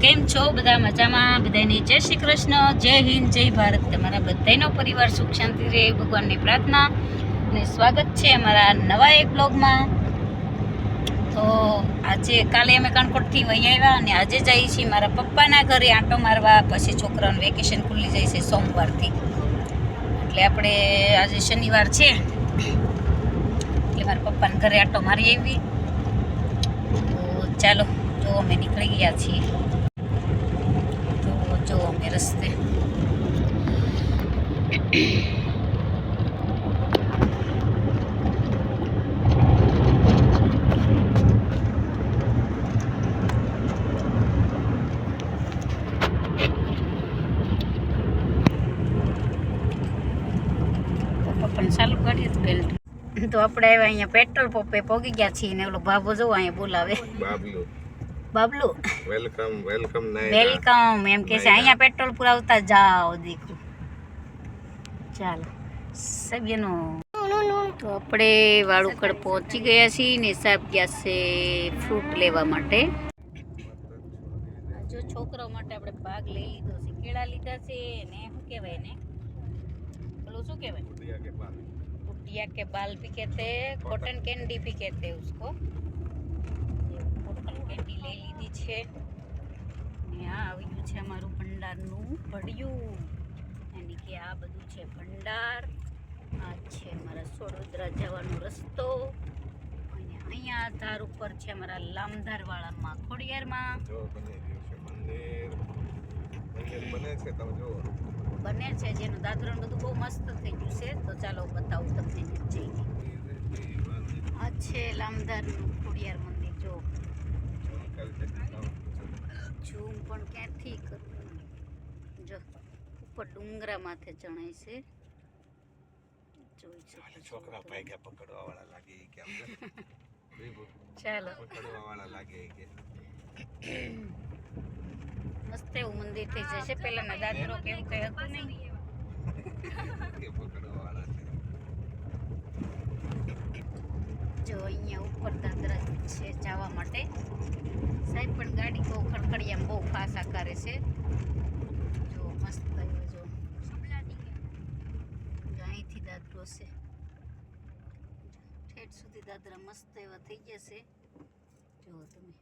કેમ છો? બધા મજામાં? બધાને જય શ્રી કૃષ્ણ, જય હિન્દ, જય ભારત. તમારા બધાનો પરિવાર સુખ શાંતિ રહે, ભગવાનની પ્રાર્થના અને સ્વાગત છે અમારા નવા એક બ્લોગમાં તો આજે કાલે અમે કણકોટથી વહી આવ્યા અને આજે જઈએ છીએ મારા પપ્પાના ઘરે આંટો મારવા. પછી છોકરાનું વેકેશન ખુલ્લી જાય છે સોમવારથી. એટલે આપણે આજે શનિવાર છે. એટલે મારા પપ્પાના ઘરે આંટો મારી આવી. તો ચાલો, જો અમે નીકળી ગયા છીએ. રસ્તે પણ ચાલુ કરીએ તો બેલ્ટ તો આપણે આવ્યા અહીંયા પેટ્રોલ પંપે પોગી ગયા છીએ ને ઓલો બાબો જો અહીંયા બોલાવે બાબલું बबलू। वेलकम वेलकम नहीं वेलकम एम कैसे आई यहाँ पेट्रोल पूरा होता जाओ देखो। चल सब ये नो। तो अपने वाड़ूकर पहुँची गया सी ने सब जैसे फ्रूट लेवा मटे। जो छोकरो मटे अपने बाग ले ली तो सी ली था से ने हो के वे ने? बोलो सु के वे कुटिया के बाल भी कहते कॉटन कैंडी भी कहते उसको। કેન્ડી લઈ લીધી છે. ને આ આવ્યું છે અમારું ભંડારનું ભડિયું. એને કે આ બધું છે ભંડાર. આ છે અમારા સોડોદરા જવાનો રસ્તો. અને અહીંયા ધાર ઉપર છે અમારા લામધારવાળામાં ખોડિયારમાં બને છે બને છે જેનું દાદરણ બધું બહુ મસ્ત થઈ ગયું છે. તો ચાલો બતાવું તમને જઈને આ છે લામધારનું ખોડિયાર મંદિર. પણ ક્યાંથી કરવું જો ઉપર ડુંગરા માથે ચણાય છે. જોઈ શકો છો છોકરા તમે. ભાગ્યા પકડવા વાળા લાગે ઈ કે આમ જો. ચાલો. પકડવા વાળા લાગે ઈ કે. મસ્ત એવું મંદિર થઈ જશે. પેલાના દાદરો કે એવું કઈ હતું નહીં. કે પકડવા વાળા છે. જો અહીંયા ઉપર દાદરા છે જવા માટે. સાહેબ પણ ગાડી બહુ ખડખડિયામાં બહુ ફાસા કરે છે. જો મસ્ત એવો જો જો અહીંથી દાદરો છે. ઠેઠ સુધી દાદરા મસ્ત એવા થઈ જશે જુઓ તમે.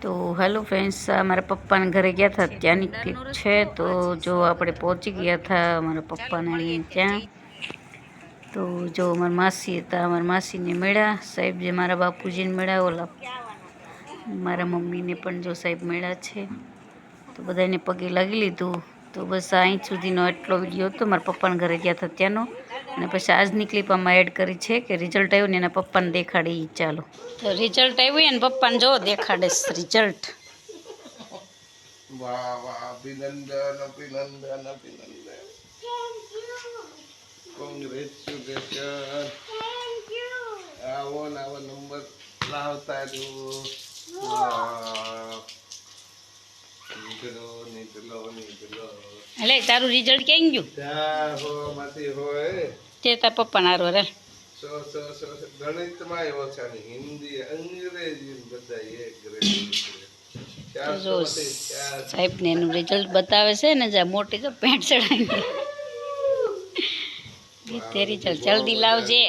તો હેલો ફ્રેન્ડ્સ મારા પપ્પાના ઘરે ગયા હતા. ત્યાંની ક્લિપ છે. તો જો આપણે પહોંચી ગયા હતા મારા પપ્પાને ત્યાં તો જો અમારા માસી હતા અમારા માસીને મળ્યા. સાહેબ જે મારા બાપુજીને મળ્યા ઓલા મારા મમ્મીને પણ જો સાહેબ મળ્યા છે તો બધાને પગે લાગી લીધું. તો બસ અહીં સુધીનો એટલો વીડિયો હતો. મારા પપ્પાના ઘરે ગયા હતા ત્યાંનો. અને પછી આજની ક્લિપ આમાં એડ કરી છે કે રિઝલ્ટ આવ્યું ને એના પપ્પાને દેખાડી ચાલો. તો રિઝલ્ટ આવ્યું એને પપ્પાને જો દેખાડે રિઝલ્ટ વાહ વાહ અભિનંદન અભિનંદન અભિનંદન. કોંગ્રેચ્યુલેશન આવો નંબર લાવતા રહ્યો વાહ. નીકળો નીકળો નીકળો એટલે તારું રિઝલ્ટ કેમ ગયું? તે તાર પપ્પા નારો રે સો સો સો સો. ગણિતમાં એવો છે ને એનું રિઝલ્ટ બતાવે છે ને મોટી તો ચડાવી તે રિઝલ્ટ જલ્દી લાવજે.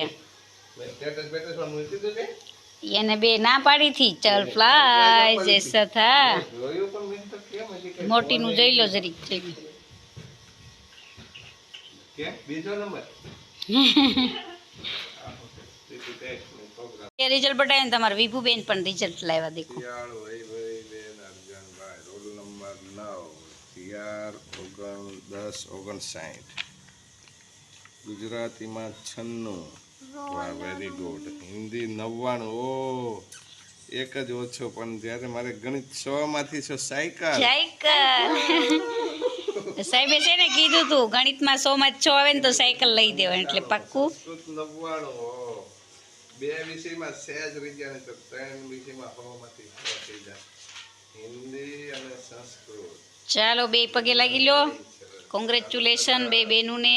એને બે ના પાડી થી ચલ ફ્લાય જૈસા થા. મોટી નું મોટીનું જોઈ લો જરીક જોઈ કે બીજો નંબર? પ્રોગ્રામ રિઝલ્ટ બતાવે ને તમારા વિભુબેન પણ રિઝલ્ટ લાવ્યા દેખો. રોલ નંબર નવ શિયાળ ઓગણ દસ ઓગણસાઠ. ગુજરાતીમાં છન્નું. વાહ વેરી ગુડ હિન્દી નવ્વાણું ઓ. એક જ ઓછો પણ જ્યારે મારે ગણિત છ માંથી છો સાયકલ. સાયકલ. સાહેબે છે ને કીધું તું ગણિતમાં સો માં છ આવે ને તો સાયકલ લઈ દેવા એટલે પાક્કું. સંસ્કૃત નવ્વાણું ઓ. બે વિષયમાં સહેજ રહી ગયા તો ત્રણ વિષયમાં સો માંથી થઈ જાય. હિન્દી અને સંસ્કૃત. ચાલો બે પગે લાગી લો કોંગ્રેચ્યુલેશન બે બેનુને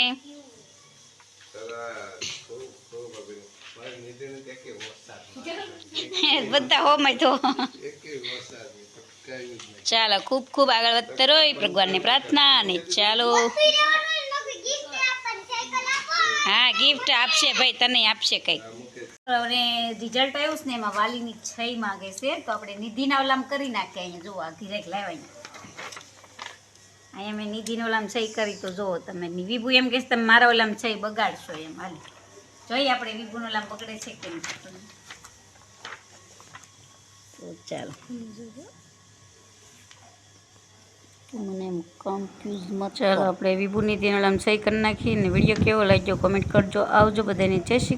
સરસ ખૂબ ખૂબ અભિનંદન મારી નિધિને ત્યાં કે વરસાદ બધા હોમાં તો. ચાલો, ખૂબ ખૂબ આગળ વધતા રહો, ભગવાનની પ્રાર્થના અને ચાલો. હા ગિફ્ટ આપશે ભાઈ, તને આપશે કંઈક. અને રિઝલ્ટ આવ્યું છે ને, એમાં વાલીની છઈ માગે છે, તો આપણે નિધિના ઓલામ કરી નાખીએ અહીંયા. જુઓ, આ ઘીરેક લાવ્યા અહીંયા. મેં નિધિનો ઓલામ છઈ કરી, તો જુઓ, તમે વિભુ એમ કહેશે તમે મારા ઓલામ છઈ બગાડશો એમ. હાલ. જોઈએ આપણે વિભુનો ઓલામ બગડે છે કે નહીં તો ચાલો. મને એમ કન્ફ્યુઝમાં ચાલો, આપણે વિભુની ઓલામ સહી કરી નાખીને વીડિયો કેવો લાગ્યો? કોમેન્ટ કરજો. આવજો બધાને. જય શ્રી